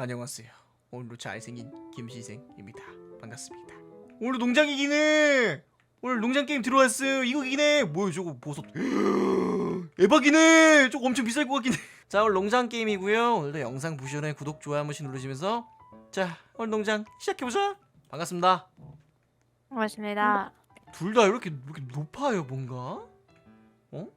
안녕하세요. 오늘도 잘생긴 김시생입니다. 반갑습니다. 오늘 농장이긴 해. 오늘 농장 게임 들어왔어요. 이거긴 해. 뭐야 저거 보석. 에바기네. 저거 엄청 비쌀 것 같긴 해. 자 오늘 농장 게임이고요. 오늘도 영상 보시기 전에 구독 좋아요 한 번씩 누르시면서 자 오늘 농장 시작해보자. 반갑습니다. 고맙습니다. 둘 다 이렇게 이렇게 높아요 뭔가.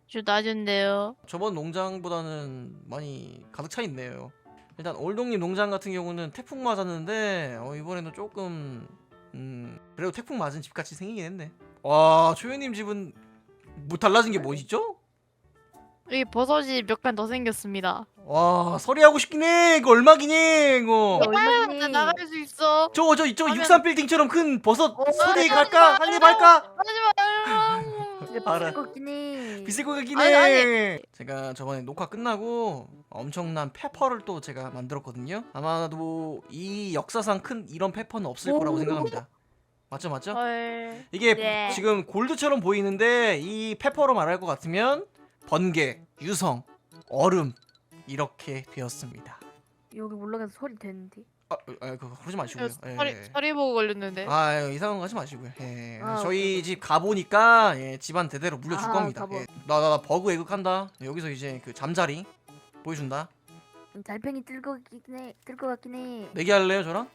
좀 낮은데요. 저번 농장보다는 많이 가득 차 있네요. 일단 올동님 농장 같은 경우는 태풍 맞았는데 어, 이번에는 조금 음 그래도 태풍 맞은 집 같이 생기긴 했네. 와 초연님 집은 뭐 달라진 게 뭐 있죠? 여기 버섯이 몇 칸 더 생겼습니다. 와 서리하고 싶긴 해. 이거 얼마긴 해 이거. 아, 나 나갈 수 있어. 저거 저 이쪽 하면- 육삼 빌딩처럼 큰 버섯 어, 서리 갈까? 마, 한입 하지 마. 할까? 하지 마. 알아. 비쌀 것 같긴 비쌀 것 같긴 아니, 해. 제가 저번에 녹화 끝나고 엄청난 페퍼를 또 제가 만들었거든요. 아마도 이 역사상 큰 이런 페퍼는 없을 거라고 오. 생각합니다. 맞죠, 맞죠? 헐. 이게 네. 지금 골드처럼 보이는데 이 페퍼로 말할 것 같으면 번개, 유성, 얼음 이렇게 되었습니다. 여기 올라가서 소리 되는데. 아, 아 그거 그러지 마시고요. 예. 서리 서리 보고 걸렸는데. 아 이상한 거 하지 마시고요. 예. 아, 저희 오케이, 집 가보니까 예, 집안 대대로 물려줄 아, 겁니다. 가보. 예. 나, 나, 나 버그 애극한다. 여기서 이제 그 잠자리 보여준다. 음, 달팽이 뜰것 같긴 해. 뜰것 같긴 해. 내기 할래요 저랑?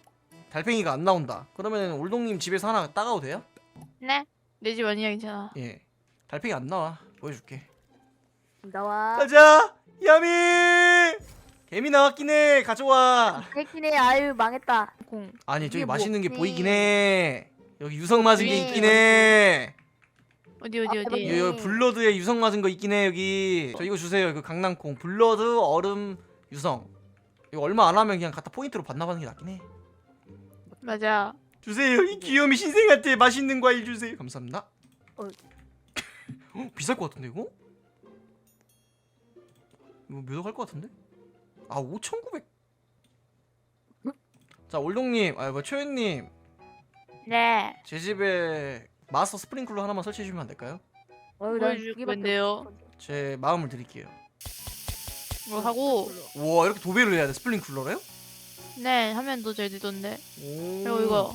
달팽이가 안 나온다. 그러면 올동님 집에서 하나 따가도 돼요? 네. 내 집 아니야 괜찮아. 예. 달팽이 안 나와. 보여줄게. 나와. 가자. 야미. 개미 나왔긴 해. 가져와. 해. 아유 망했다. 공. 아니 저기 이게 뭐 맛있는 게 없니? 보이긴 해. 여기 유성 맞은 게 없니? 있긴 해. 어디 어디 아, 어디. 대박이네. 여기 블러드에 유성 맞은 거 있긴 해 여기. 저 이거 주세요. 이거 강낭콩. 블러드 얼음 유성. 이거 얼마 안 하면 그냥 갖다 포인트로 반납하는 게 낫긴 해. 맞아. 주세요. 이 귀요미 신생한테 맛있는 과일 주세요. 감사합니다. 어. 어, 비쌀 것 같은데 이거? 이거 몇억 할 것 같은데? 아 5,900. 자 올동님, 아뭐 초연님, 네. 제 집에 마스터 스프링클러 하나만 설치해 주면 안 될까요? 보여줄 건데요. 제 마음을 드릴게요. 뭐 하고 우와 이렇게 도배를 해야 돼 스프링클러래요? 네 하면 더 잘 되던데. 오. 그리고 이거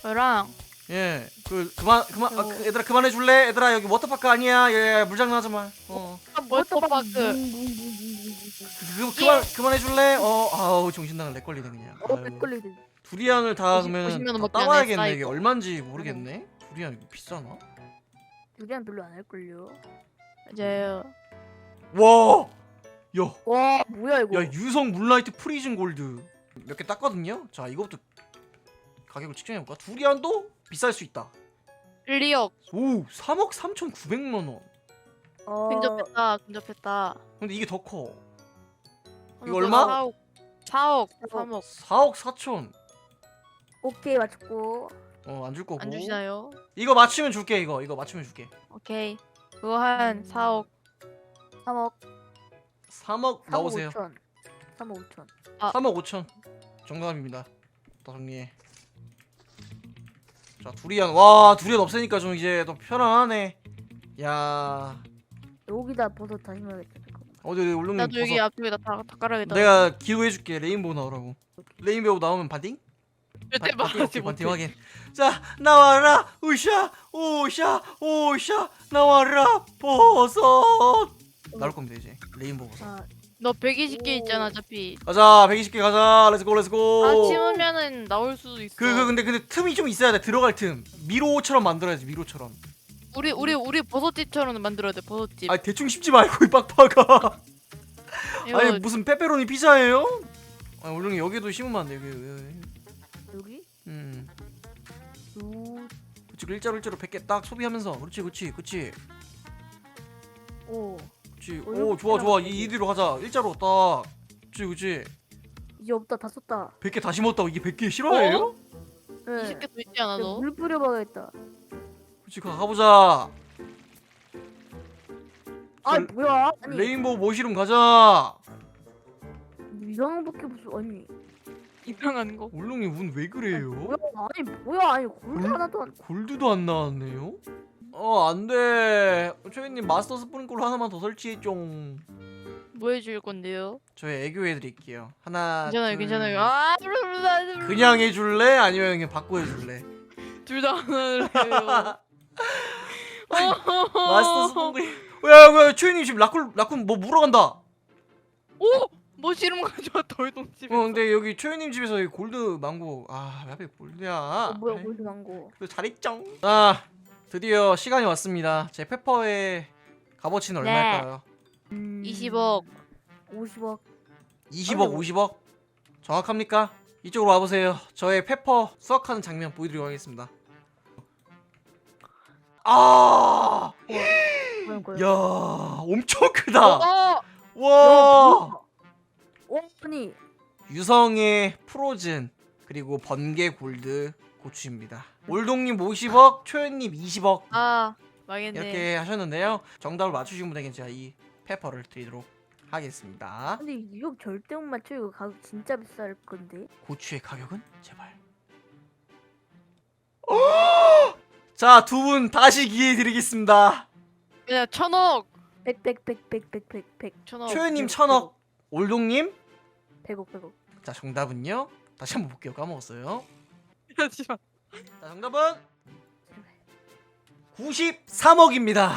이거랑 예, 그 그만 그만 아, 그, 얘들아 그만해 줄래? 얘들아 여기 워터파크 아니야. 예, 물장난하지 마. 어. 워터파크. 그, 그 만 그만해 줄래? 어 아우 정신 나갈 렉 걸리네 그냥. 어. 백걸리드. 두리안을 다 오십- 그러면 오십만 다 원밖에 안 해, 따와야겠네 이게. 얼마인지 모르겠네. 두리안 이거 비싸나? 두리안 별로 안 할걸요. 맞아요. 와, 야, 와 뭐야 이거. 야 유성 물라이트 프리즌 골드 몇 개 땄거든요. 자 이것부터 가격을 측정해 볼까? 두리안도 비쌀 수 있다. 1억 오, 3억 3,900만 원. 어, 근접했다. 근접했다. 근데 이게 더 커. 어, 이거 얼마? 4억. 4억. 사억. 3억. 4억 4천. 오케이 맞췄고. 어, 안 줄 거고. 안 주시나요? 이거 맞추면 줄게. 이거. 이거 맞추면 줄게. 오케이. 그거 한 4억. 3억. 3억 3억 나오세요. 5천. 3억 5천. 아. 3억 5천. 정답입니다. 다 정리해. 자, 두리안. 와, 두리안 없으니까 좀 이제 더 편안하네. 야. 여기다 버섯 다 심어야겠다. 어디 울릉님 나도 여기 버섯. 앞쪽에다 다, 다 깔아야겠다. 내가 기도해 줄게. 레인보우 나오라고. 레인보우 나오면 반띵? 절대 반- 반띵, 말하지 오케이, 못해. 확인. 자, 나와라. 우샤. 오샤. 오샤. 나와라. 버섯. 나올 겁니다, 이제. 레인보우 버섯. 아 너 120개 오. 있잖아, 어차피. 가자. 120개 가자. 렛츠고 렛츠고. 다 치우면은 나올 수도 있어. 그, 그 근데 근데 틈이 좀 있어야 돼 들어갈 틈 미로처럼 만들어야지 미로처럼 우리 우리 우리 버섯집처럼 만들어야 돼, 버섯집. 아니 대충 씹지 말고 이 빡빡아 이거 아니 무슨 페페로니 피자예요? 아니 얼른 여기도 심으면 안 돼 여기 여기 여기. 음 두. 그치 그 일자로 일자로 100개 딱 소비하면서 그렇지 그렇지 그렇지 오. 그렇지 어, 오 좋아 좋아 이, 이리로 가자 일자로 딱 그렇지 그렇지 이제 없다 다 썼다. 100개 다 심었다고 이게 100개 실화예요? 네. 20개 더 있지 않아, 너? 물 뿌려봐야겠다. 가, 가보자 아 그 뭐야? 아니 레인보우 모시룸 가자 이상한 밖에 무슨 아니 이상한 거. 울릉이 운 왜 그래요? 뭐야 아니 뭐야 아니 골드 물? 하나도 안 골드도 안 나왔네요? 어 안돼 초이님 마스터 스프링클러 하나만 더 설치해줘 뭐 해줄 건데요? 저희 애교해 드릴게요. 하나 괜찮아요, 둘, 괜찮아요. 아, 그냥 해줄래? 아니면 그냥 바꿔 해줄래? 둘다 하나래요. 마스터 스폰그리 야야 최현님 지금 라쿤 라쿤 뭐 물어 간다. 오, 뭐 씨름 가져왔다 얼동집에. 어 근데 여기 최현님 집에서 이 골드 망고 아왜 하필 골드야? 어, 뭐야 아이, 골드 망고. 그래도 잘 있죠. 아 드디어 시간이 왔습니다. 제 페퍼의 값어치는 네. 얼마일까요? 음, 20억. 50억. 20억, 아이고. 50억? 정확합니까? 이쪽으로 와보세요. 저의 페퍼 수확하는 장면 보여드리도록 하겠습니다. 아, 거요. 야, 엄청 크다. 어, 와, 어 아니 유성의 프로즌 그리고 번개 골드 고추입니다. 올동님 50억, 초연님 20억 아, 망했네. 이렇게 하셨는데요. 정답을 맞추신 분에게 제가 이 페퍼를 드리도록 하겠습니다. 근데 이거 절대 못 맞춰 이거 가격 진짜 비쌀 건데. 고추의 가격은 제발. 자, 두 분 다시 기회 드리겠습니다. 그냥 천억. 백백백백백백백 천억. 초연님 천억, 올동님. 백억 백억. 자, 정답은요. 다시 한번 볼게요. 까먹었어요. 하지마. 자, 정답은 93억입니다.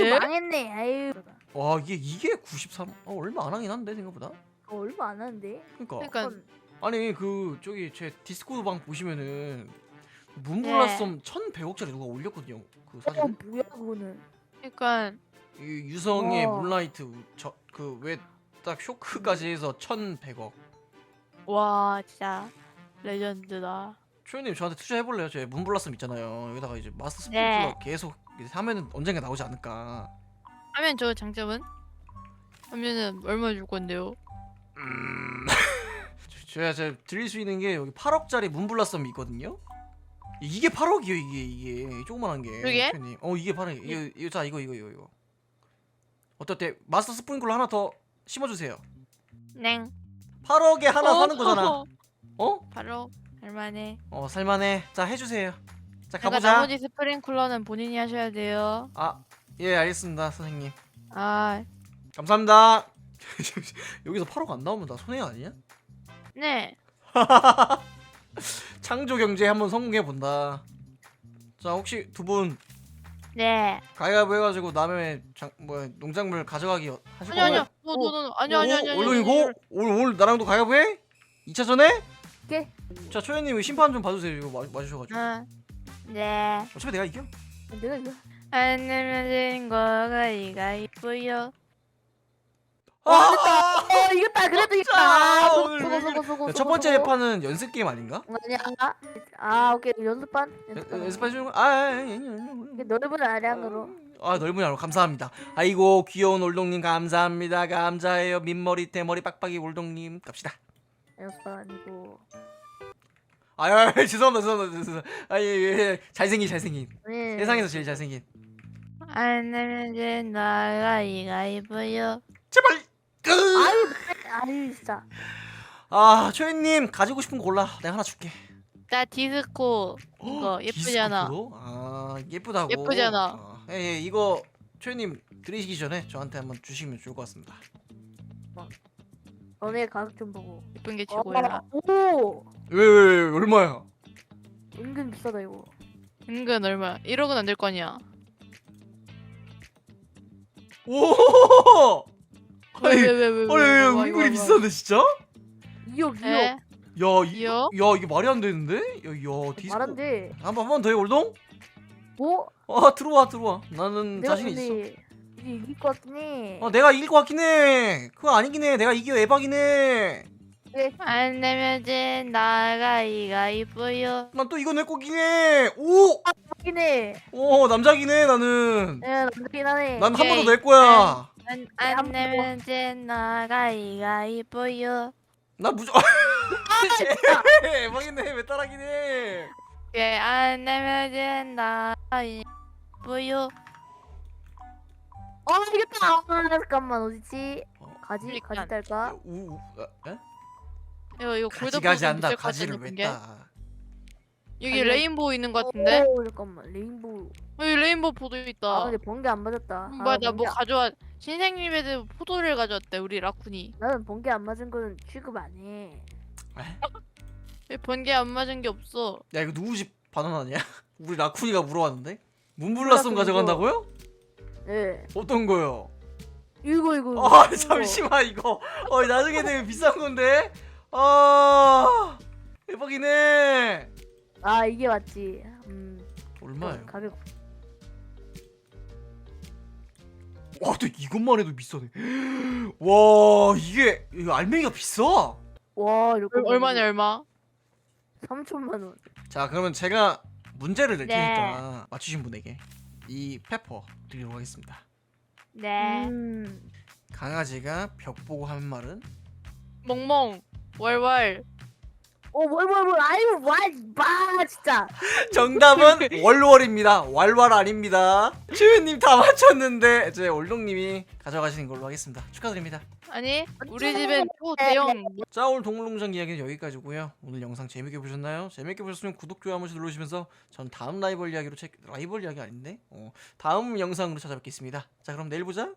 예? 어, 망했네. 아유. 와, 이게 이게 93. 어, 얼마 안 하긴 한데 생각보다. 어, 얼마 안 하는데. 그러니까. 그러니까 아니 그 저기 제 디스코드 방 보시면은 문블라썸 1,100억짜리 누가 올렸거든요. 그어 사진. 뭐야 그거는. 그러니까 이 유성의 와. 문라이트 저그 왜 딱 쇼크까지 해서 1,100억. 와 진짜 레전드다. 초연님 저한테 투자해 볼래요? 제 문블라썸 있잖아요. 여기다가 이제 마스터 네. 스포츠가 계속 이제 하면은 언젠가 나오지 않을까. 하면 저 장점은? 하면은 얼마 줄 건데요? 음. 저- 제가 제가 드릴 수 있는 게 여기 8억짜리 문블라썸이 있거든요. 이게 8억이요 이게 이게 조그만한 게. 그게? 초연님. 어 이게 8억. 이거 이거 자 이거 이거 이거 이거. 어떻대? 마스터 스프링클러 하나 더 심어주세요. 냉. 8억에 하나 어, 사는 거잖아. 어? 바로 얼마네. 어 살만해. 자 해주세요. 자 그러니까 가보자. 나머지 스프링쿨러는 본인이 하셔야 돼요. 아, 예, 알겠습니다, 선생님. 아, 감사합니다. 여기서 8억 안 나오면 나 손해 아니야? 네. 창조 경제 한번 성공해 본다. 자, 혹시 두 분 네. 가위바위보 해가지고 남의 장, 뭐 농작물 가져가기 하실 아니 아니요. 거예요? 너너너 아니 아니 아니 아니. 얼른이고 오늘 오늘 나랑도 가위바위보 해? 2차전에? 오케이. 자, 초연님 심판 좀 봐주세요. 이거 마, 맞으셔가지고. 응. 네. 어차피 내가 이겨. 내가 이거. 안 내면 진 거가 이가 이쁘요. 아! 어 이겼다 그래도 이겼다. 아, 오늘. 자, 첫 번째 소고. 판은 연습 게임 아닌가? 아니야. 아 오케이 연습반. 연- 연습해 주는 거? 아, 아, 아, 아, 아. 넓은 아량으로. 아 넓은 야로 감사합니다. 아이고 귀여운 올동님 감사합니다. 감사해요. 민머리 대머리 빡빡이 올동님 갑시다. 연습반이고. 아유 아유, 죄송합니다 죄송합니다 죄송합니다. 아예 예, 예. 잘생긴 잘생긴 네. 세상에서 제일 잘생긴 진 거가 이가 이쁘요. 제발 끄! 아유 아유 진짜. 아 초연님 가지고 싶은 거 골라 내가 하나 줄게. 나 디스코 이거 예쁘잖아. 디스코프로? 아 예쁘다고. 예쁘잖아. 아, 예, 예 이거 초연님 들으시기 전에 저한테 한번 주시면 좋을 것 같습니다. 너네 가격 좀 보고. 예쁜 게 최고야. 어, 오 왜, 왜, 왜 얼마야? 은근 비싸다 이거. 은근 얼마? 1억은 안 될 거냐? 오! 아니, 왜왜왜 아니, 왜, 은근히 비싼데 진짜? 2억 2억. 에? 야, 이, 이요? 야 이게 말이 안 되는데? 야, 야 디스코. 말한데. 한번 한번 더 해, 올동? 뭐? 아, 들어와, 들어와. 나는 내가 자신 있어. 근데 이게 이길 것 해. 어, 내가 이길 것 같긴 해. 그거 아니긴 해. 내가 이겨 에바긴 해. 네. 안 내면 진 나가 이가 이쁘요. 난 또 이거 낼 거긴 해. 오! 해. 오, 남자긴 해, 나는. 예, 남자긴 하네. 난 한 번 더. 낼 거야. 안, 내면 진 나가 이가 이쁘요. 나 무조건. 진짜. 에바긴 해. 왜 따라긴 해. 예, 안 내면 진 나가 이쁘요. 어 이겼다. 아, 잠깐만 어디지? 어, 가지 그러니까. 가지 딸까? 우, 우, 아, 에? 이거 이거 가지 골드 가지 버전 한다. 가지를 왜? 따? 여기 아니, 레인보우 있는 것 같은데? 오 잠깐만 레인보우. 여기 레인보우 포도 아 있다. 근데 번개 안 맞았다. 음, 아, 뭐야 나뭐 번개- 가져와 신생님에 대해 포도를 가져왔대 우리 라쿤이 나는 번개 안 맞은 거는 취급 안 해. 왜 번개 안 맞은 게 없어 야 이거 누구 집 바나나냐? 우리 라쿤이가 물어봤는데 문블라썸 이거- 가져간다고요? 네. 어떤 거요? 이거 이거. 아 이거. 잠시만 이거 어 나중에 되면 비싼 건데 아 대박이네 아 이게 맞지. 음. 얼마예요? 가격. 와또 이것만 해도 비싸네 와 이게 이거 알맹이가 비싸 와 이렇게. 얼, 얼마냐 얼마 3천만 원. 자 그러면 제가 문제를 낼 네. 테니까 맞추신 분에게 이 페퍼 드리도록 하겠습니다 네 음. 강아지가 벽 보고 하는 말은 멍멍 월월 어뭘뭘뭘 아유 와봐 진짜. 정답은 월월입니다. 월월 아닙니다. 슈우님 다 맞췄는데 이제 올동님이 가져가시는 걸로 하겠습니다. 축하드립니다. 아니 우리 집엔 초대형 자 오늘 동물농장 이야기는 여기까지고요. 오늘 영상 재밌게 보셨나요? 재밌게 보셨으면 구독 좋아요 한 번씩 눌러주시면서 전 다음 라이벌 이야기로 책 라이벌 이야기 아닌데? 어, 다음 영상으로 찾아뵙겠습니다. 자 그럼 내일 보자